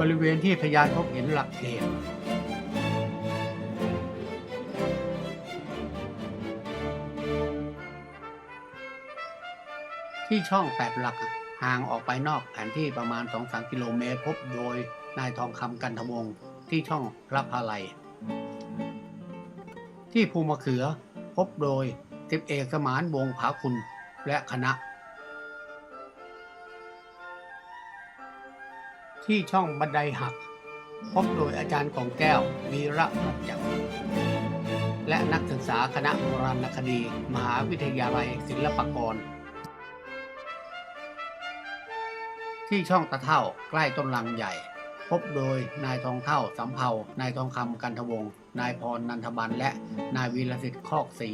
บริเวณที่พยานพบเห็นหลักเหตุที่ช่องแปดหลักห่างออกไปนอกแผนที่ประมาณ 2-3 กิโลเมตร พบโดยนายทองคำกันทวงศ์ที่ช่องพระพาลัย ที่ภูมะเขือพบโดยสิบเอกสมานวงผาคุณและคณะ ที่ช่องบันไดหัก พบโดยอาจารย์ของแก้ววีระปัจจักรและนักศึกษาคณะโบราณคดี มหาวิทยาลัยศิลปากร ที่ช่องตะเท่าใกล้ต้นลังใหญ่ พบโดยนายทองเท่าสำเภานายทองคำกันทวง นายพรนันทบันและนายวีรสิทธิ์คอกศรี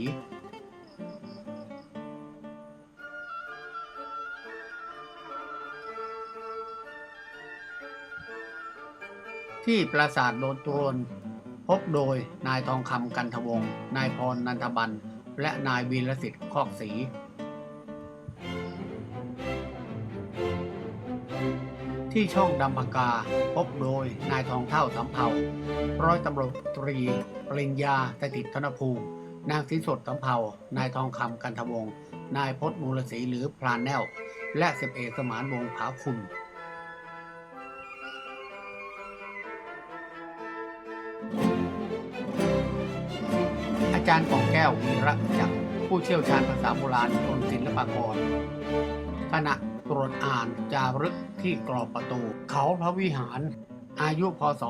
ที่ปราสาทโดนโตนพบโดยนายทองคำกันทวงศ์นายพรนันทบัน และนายวีรสิทธิ์คอกศรีที่ช่องดำปากาพบโดยนายทองเท่าสำเภาร้อยตำรวจตรีปริญญาสถิตธนภูมินางศรีสดสำเภานายทองคำกันทวงศ์นายพจน์มูลศรีหรือพรานแนว และสิบเอกสมานวงผาคุณ จารย์ของแก้ววีระจักรผู้เชี่ยวชาญภาษาโบราณกรมศิลปากร ขณะตรวจอ่านจารึกที่กรอบประตู เขาพระวิหาร อายุพศ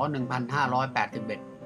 1581